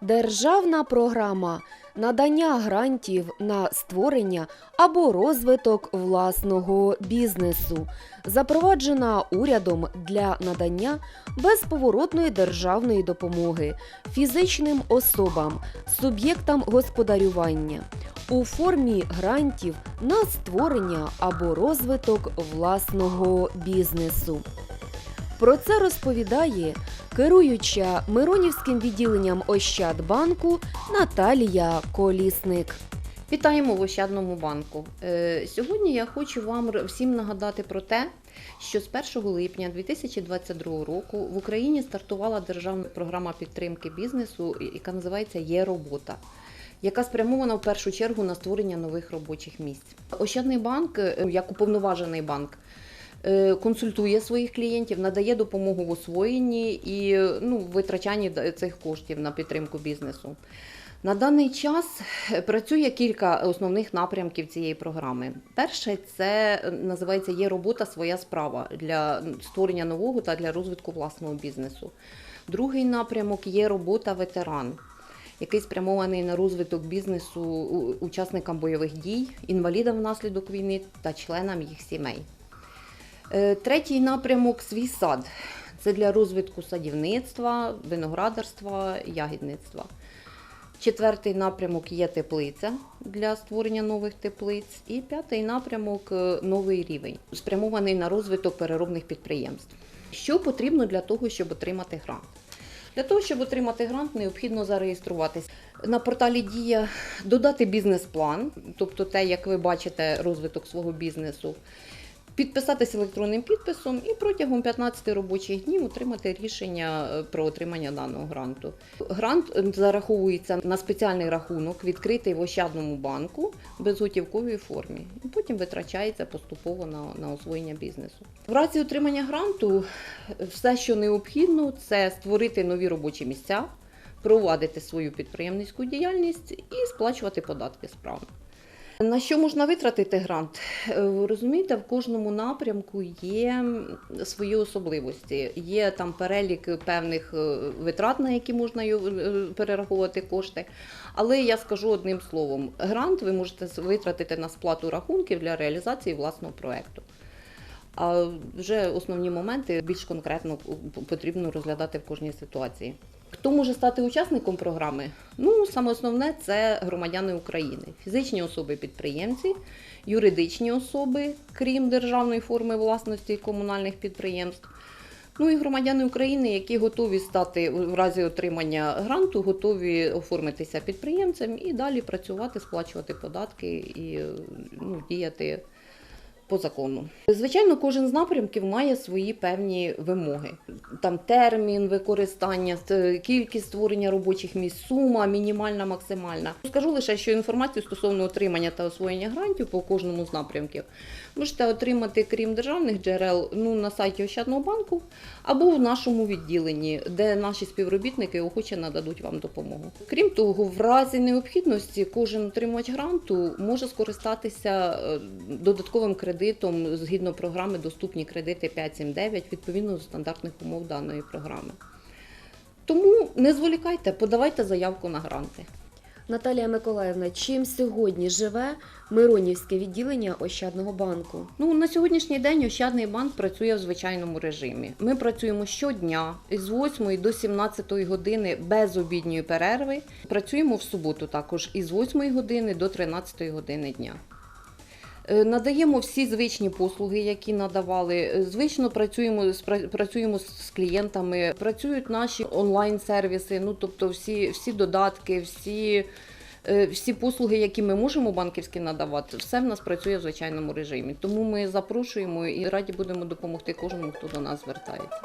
Державна програма надання грантів на створення або розвиток власного бізнесу, запроваджена урядом для надання безповоротної державної допомоги фізичним особам, суб'єктам господарювання у формі грантів на створення або розвиток власного бізнесу. Про це розповідає керуюча Миронівським відділенням Ощадбанку Наталія Колісник. Вітаємо в Ощадному банку. Е, Сьогодні я хочу вам всім нагадати про те, що з 1 липня 2022 року в Україні стартувала державна програма підтримки бізнесу, яка називається Є робота. Яка спрямована в першу чергу на створення нових робочих місць. Ощадний банк, е, як уповноважений банк, консультує своїх клієнтів, надає допомогу в освоєнні і е, ну, витрачанні цих коштів на підтримку бізнесу. На даний час е, працює кілька основних напрямків цієї програми. Перше, це е, називається Є робота своя справа для створення нового та для розвитку власного бізнесу. Другий напрямок є робота ветеран, який спрямований на розвиток бізнесу учасникам бойових дій, інвалідам внаслідок війни та членам їх сімей. Е, Третій напрямок свій сад. Це для розвитку садівництва, виноградарства, ягідництва. Четвертий напрямок є теплиця для створення нових теплиць. І п'ятий напрямок е, новий рівень, спрямований на розвиток переробних підприємств. Що потрібно для того, щоб отримати грант? Для того, щоб отримати грант, необхідно зареєструватися на порталі Дія, додати бізнес-план, тобто те, як ви бачите, розвиток свого бізнесу, підписатися електронним підписом і протягом 15 робочих днів отримати рішення е, про отримання даного гранту. Грант е, зараховується на спеціальний рахунок, відкритий в Ощадному банку безготівковій формі, і потім витрачається поступово на, на освоєння бізнесу. В разі отримання гранту е, все, що необхідно, це створити нові робочі місця, провадити свою підприємницьку діяльність і сплачувати податки справно. На що можна витратити грант? Е, розумієте, в кожному напрямку є свої особливості. Є там перелік певних е, витрат, на які можна е, перераховувати кошти. Але я скажу одним словом: грант ви можете витратити на сплату рахунків для реалізації власного проекту. А вже основні моменти більш конкретно потрібно розглядати в кожній ситуації. Хто може стати учасником програми? Ну, саме основне це громадяни України, фізичні особи-підприємці, юридичні особи, крім державної форми власності комунальних підприємств. Ну і громадяни України, які готові стати в разі отримання гранту, готові оформитися підприємцем і далі працювати, сплачувати податки і ну, діяти по закону. Звичайно, кожен з напрямків має свої певні вимоги. Там термін використання, кількість створення робочих місць, сума мінімальна, максимальна. Скажу лише, що інформацію стосовно отримання та освоєння грантів по кожному з напрямків можете отримати, крім державних джерел, ну на сайті Ощадного банку або в нашому відділенні, де наші співробітники охоче нададуть вам допомогу. Крім того, в разі необхідності кожен отримувач гранту може скористатися е, додатковим кредитом згідно програми Доступні кредити 579 відповідно до стандартних умов даної програми. Тому не зволікайте, подавайте заявку на гранти. Наталія Миколаївна, чим сьогодні живе Миронівське відділення Ощадного банку? Ну на сьогоднішній день Ощадний банк працює в звичайному режимі. Ми працюємо щодня з 8 до 17 години без обідньої перерви. Працюємо в суботу також із 8 години до 13 години дня. Е, Надаємо всі звичні послуги, які надавали. Е, Звично працюємо працюємо з клієнтами. Працюють наші онлайн-сервіси. Ну тобто, всі, всі додатки, всі, е, всі послуги, які ми можемо банківські надавати, все в нас працює в звичайному режимі. Тому ми запрошуємо і раді будемо допомогти кожному, хто до нас звертається.